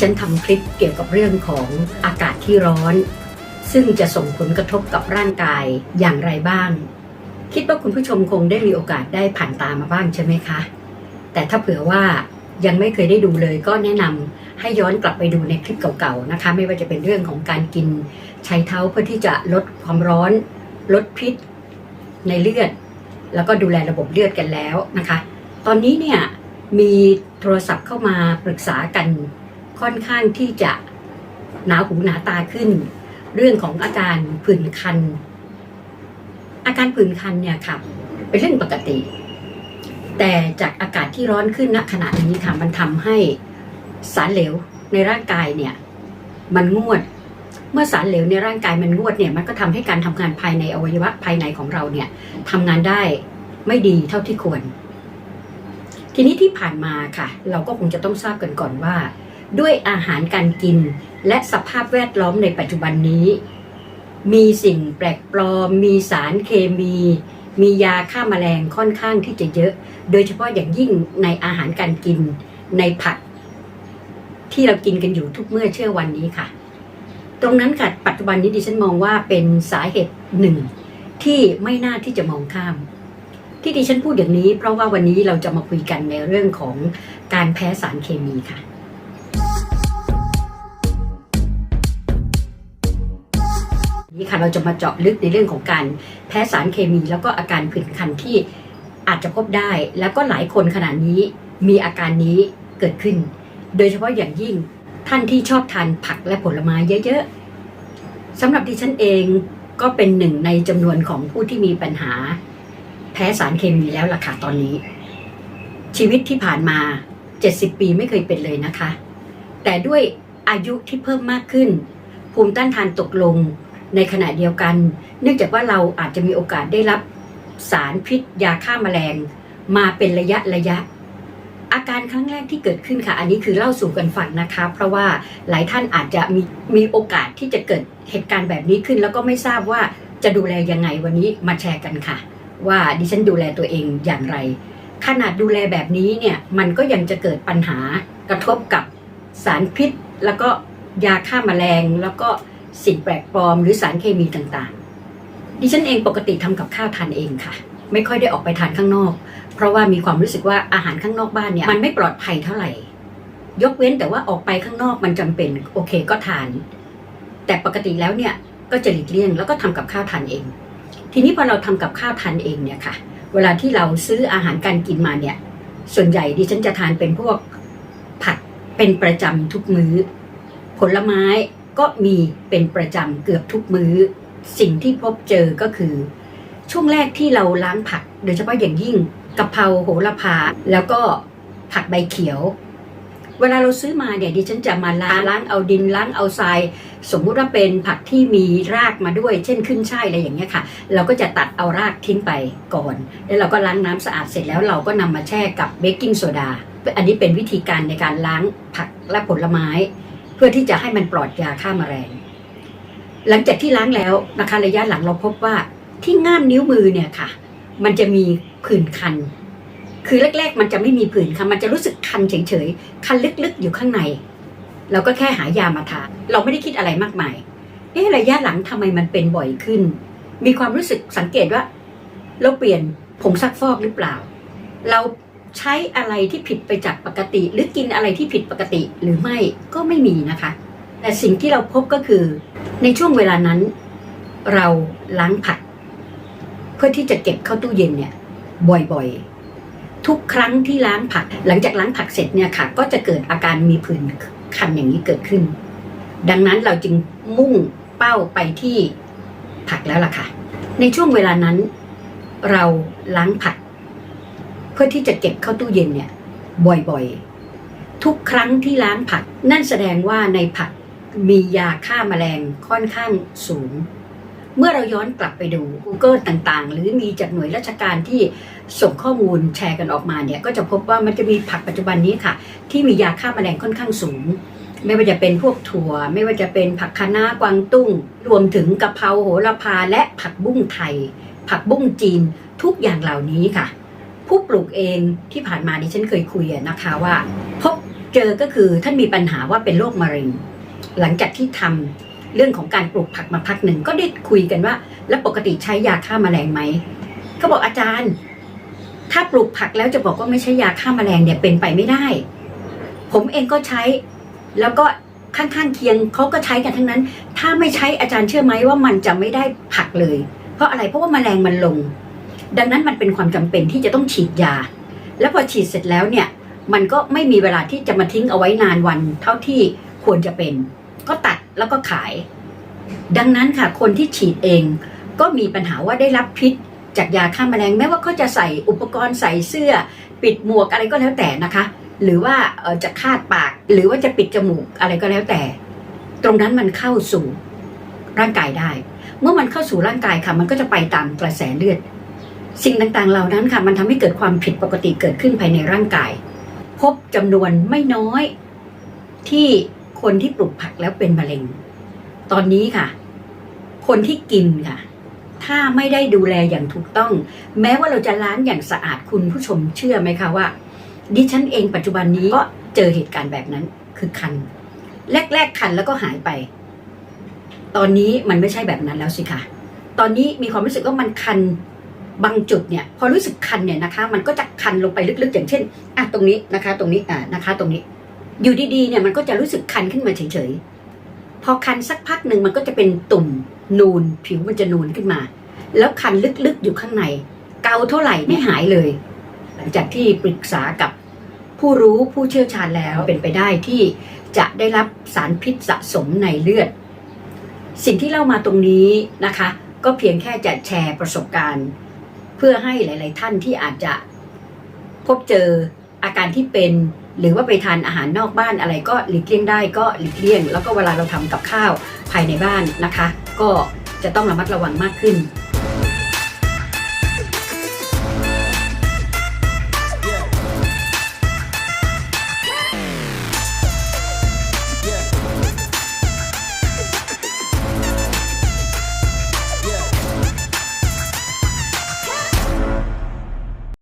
ฉันทำคลิปเกี่ยวกับเรื่องของอากาศที่ร้อน ซึ่งจะส่งผลกระทบกับร่างกายอย่างไรบ้าง คิดว่าคุณผู้ชมคงได้มีโอกาสได้ผ่านตามาบ้างใช่ไหมคะ แต่ถ้าเผื่อว่ายังไม่เคยได้ดูเลยก็แนะนำให้ย้อนกลับไปดูในคลิปเก่าๆนะคะ ไม่ว่าจะเป็นเรื่องของการกินใช้เท้าเพื่อที่จะลดความร้อน ลดพิษ ในเลือด แล้วก็ดูแลระบบเลือดกันแล้วนะคะ ตอนนี้เนี่ยมีโทรศัพท์เข้ามาปรึกษากัน ค่อนข้างที่จะหนาหูหนาตาขึ้น เรื่องของอาการผื่นคัน อาการผื่นคันเนี่ยค่ะเป็นเรื่องปกติ แต่จากอากาศที่ร้อนขึ้นณขณะนี้ค่ะมันทำให้สารเหลวในร่างกายเนี่ยมันงวด เมื่อสารเหลวในร่างกายมันงวดเนี่ยมันก็ทำให้การทำงานภายในอวัยวะภายในของเราเนี่ยทำงานได้ไม่ดีเท่าที่ควร ทีนี้ที่ผ่านมาค่ะ เราก็คงจะต้องทราบกันก่อนว่า ด้วยอาหารการกิน และสภาพแวดล้อมในปัจจุบันนี้ มีสิ่งแปลกปลอม มีสารเคมี มียาฆ่าแมลงค่อนข้างที่จะเยอะ โดยเฉพาะอย่างยิ่งในอาหารการกินในผัก ที่เรากินกันอยู่ทุกเมื่อเชื่อวันนี้ค่ะ ตรงนั้นค่ะปัจจุบันนี้ดิฉันมองว่าเป็นสาเหตุหนึ่งที่ไม่น่าที่จะมองข้าม ที่ดิฉันพูดอย่างนี้ เพราะว่าวันนี้เราจะมาคุยกันในเรื่องของการแพ้สารเคมีค่ะ นี่ค่ะเราจะมาเจาะลึกในเรื่องของการแพ้สารเคมีแล้วก็อาการผื่นคันที่อาจจะพบได้ แล้วก็หลายคนขณะนี้มีอาการนี้เกิดขึ้น โดยเฉพาะอย่างยิ่งท่านที่ชอบทานผักและผลไม้เยอะๆสำหรับดิฉันเองก็เป็นหนึ่งในจำนวนของผู้ที่มีปัญหา แพ้สารเคมีแล้วล่ะค่ะตอนนี้ ชีวิตที่ผ่านมา 70 ปีไม่เคยเป็นเลยนะคะ แต่ด้วยอายุที่เพิ่มมากขึ้น ภูมิต้านทานตกลง ในขณะเดียวกัน เนื่องจากว่าเราอาจจะมีโอกาสได้รับสารพิษยาฆ่าแมลง มาเป็นระยะระยะ อาการครั้งแรกที่เกิดขึ้นค่ะ อันนี้คือเล่าสู่กันฟังนะคะ เพราะว่าหลายท่านอาจจะมีมีโอกาสที่จะเกิดเหตุการณ์แบบนี้ขึ้น แล้วก็ไม่ทราบว่าจะดูแลยังไงวันนี้มาแชร์กันค่ะ ว่าดิฉันดูแลตัวเองอย่างไร ขนาดดูแลแบบนี้เนี่ยมันก็ยังจะเกิดปัญหากระทบกับสารพิษ แล้วก็ยาฆ่าแมลงแล้วก็ สิ่งแปลกปลอมหรือสารเคมีต่างๆ ดิฉันเองปกติทำกับข้าวทานเองค่ะ ไม่ค่อยได้ออกไปทานข้างนอก เพราะว่ามีความรู้สึกว่าอาหารข้างนอกบ้านเนี่ยมันไม่ปลอดภัยเท่าไหร่ ยกเว้นแต่ว่าออกไปข้างนอกมันจำเป็นโอเคก็ทาน แต่ปกติแล้วเนี่ยก็จะหลีกเลี่ยงแล้วก็ทำกับข้าวทานเอง ทีนี้พอเราทำกับข้าวทานเองเนี่ยค่ะ เวลาที่เราซื้ออาหารการกินมาเนี่ย ส่วนใหญ่ดิฉันจะทานเป็นพวกผักเป็นประจำทุกมื้อ ผลไม้ ก็มีเป็นประจำเกือบทุกมื้อ สิ่งที่พบเจอก็คือ ช่วงแรกที่เราล้างผัก โดยเฉพาะอย่างยิ่งกะเพราโหระพา แล้วก็ผักใบเขียว เวลาเราซื้อมาเนี่ยดิฉันจะมาล้างล้างเอาดินล้างเอาทราย สมมุติว่าเป็นผักที่มีรากมาด้วย เช่นขึ้นช่ายอะไรอย่างเงี้ยค่ะ เราก็จะตัดเอารากทิ้งไปก่อน แล้วเราก็ล้างน้ำสะอาดเสร็จแล้วเราก็นำมาแช่กับเบกกิ้งโซดาอันนี้เป็นวิธีการในการล้างผักและผลไม้ พื่อที่จะให้มันปลอดยาฆ่าแมลงหลังจากที่ล้างแล้วนะคะ ระยะหลังเราพบว่าที่ง่ามนิ้วมือเนี่ยค่ะ มันจะมีผื่นคัน คือแรก ๆ มันจะไม่มีผื่นคันมันจะรู้สึกคันเฉยๆคันลึกๆอยู่ข้างใน เราก็แค่หายามาทาเราไม่ได้คิดอะไรมากมายเอ๊ะระยะหลังทำไมมันเป็นบ่อยขึ้น มีความรู้สึกสังเกตว่า เราเปลี่ยนผงซักฟอกหรือเปล่า เรา ใช้อะไรที่ผิดไปจากปกติ หรือกินอะไรที่ผิดปกติหรือไม่ก็ไม่มีนะคะ แต่สิ่งที่เราพบก็คือ ในช่วงเวลานั้น เราล้างผัก เพื่อที่จะเก็บเข้าตู้เย็นเนี่ยบ่อยๆ ทุกครั้งที่ล้างผัก หลังจากล้างผักเสร็จเนี่ยค่ะ ก็จะเกิดอาการมีผื่นคันอย่างนี้เกิดขึ้น ดังนั้นเราจึงมุ่งเป้าไปที่ผักแล้วล่ะค่ะ ในช่วงเวลานั้น เราล้างผัก พื่อที่จะเก็บเข้าตู้เย็นเนี่ยบ่อยๆ ทุกครั้งที่ล้างผัก นั่นแสดงว่าในผักมียาฆ่าแมลงค่อนข้างสูง เมื่อเราย้อนกลับไปดู Google ต่างๆ หรือมีจากหน่วยราชการที่ส่งข้อมูลแชร์กันออกมาเนี่ยก็จะพบว่ามันจะมีผักปัจจุบันนี้ค่ะ ที่มียาฆ่าแมลงค่อนข้างสูง ไม่ว่าจะเป็นพวกถั่ว ไม่ว่าจะเป็นผักคะน้ากวางตุ้ง รวมถึงกะเพราโหระพาและผักบุ้งไทย ผักบุ้งจีนทุกอย่างเหล่านี้ค่ะ ผู้ปลูกเองที่ผ่านมาดิฉันเคยคุยนะคะว่า พบเจอก็คือท่านมีปัญหาว่าเป็นโรคมะเร็ง หลังจากที่ทำเรื่องของการปลูกผักมาพักหนึ่งก็ได้คุยกันว่า แล้วปกติใช้ยาฆ่าแมลงไหมเขาบอกอาจารย์ ถ้าปลูกผักแล้วจะบอกว่าไม่ใช่ยาฆ่าแมลงเนี่ยเป็นไปไม่ได้ ผมเองก็ใช้ แล้วก็ข้างๆเคียงเขาก็ใช้กันทั้งนั้น ถ้าไม่ใช้อาจารย์เชื่อไหมว่ามันจะไม่ได้ผักเลย เพราะอะไรเพราะว่าแมลงมันลง ดังนั้นมันเป็นความจำเป็นที่จะต้องฉีดยา แล้วพอฉีดเสร็จแล้วเนี่ยมันก็ไม่มีเวลาที่จะมาทิ้งเอาไว้นานวันเท่าที่ควรจะเป็น ก็ตัดแล้วก็ขาย ดังนั้นค่ะคนที่ฉีดเองก็มีปัญหาว่าได้รับพิษจากยาฆ่าแมลงแม้ว่าเขาจะใส่อุปกรณ์ใส่เสื้อ ปิดหมวกอะไรก็แล้วแต่นะคะ หรือว่าจะคาดปาก หรือว่าจะปิดจมูกอะไรก็แล้วแต่ ตรงนั้นมันเข้าสู่ร่างกายได้ เมื่อมันเข้าสู่ร่างกายค่ะ มันก็จะไปตามกระแสเลือด สิ่งต่างๆเหล่านั้นค่ะมันทำให้เกิดความผิดปกติเกิดขึ้นภายในร่างกาย พบจำนวนไม่น้อยที่คนที่ปลูกผักแล้วเป็นมะเร็ง ตอนนี้ค่ะ คนที่กินค่ะ ถ้าไม่ได้ดูแลอย่างถูกต้อง แม้ว่าเราจะล้างอย่างสะอาดคุณผู้ชมเชื่อไหมคะว่า ดิฉันเองปัจจุบันนี้ก็เจอเหตุการณ์แบบนั้นคือคัน แรก ๆ คันแล้วก็หายไป ตอนนี้มันไม่ใช่แบบนั้นแล้วสิคะตอนนี้มีความรู้สึกว่ามันคัน บางจุดเนี่ยพอรู้สึกคันเนี่ยนะคะ มันก็จะคันลงไปลึกๆ อย่างเช่นอะตรงนี้นะคะ ตรงนี้อ่านะคะ ตรงนี้ อยู่ดีๆเนี่ยมันก็จะรู้สึกคันขึ้นมาเฉยๆพอคันสักพักหนึ่งมันก็จะเป็นตุ่มนูน ผิวมันจะนูนขึ้นมา แล้วคันลึกๆอยู่ข้างใน เกาเท่าไหร่ไม่หายเลย หลังจากที่ปรึกษากับผู้รู้ผู้เชี่ยวชาญแล้วเป็นไปได้ที่จะได้รับสารพิษสะสมในเลือด สิ่งที่เล่ามาตรงนี้นะคะ ก็เพียงแค่จะแชร์ประสบการณ์ เพื่อให้หลาย ๆ ท่านที่อาจจะพบเจออาการที่เป็น หรือว่าไปทานอาหารนอกบ้านอะไรก็หลีกเลี่ยงได้ก็หลีกเลี่ยง แล้วก็เวลาเราทำกับข้าวภายในบ้านนะคะ ก็จะต้องระมัดระวังมากขึ้น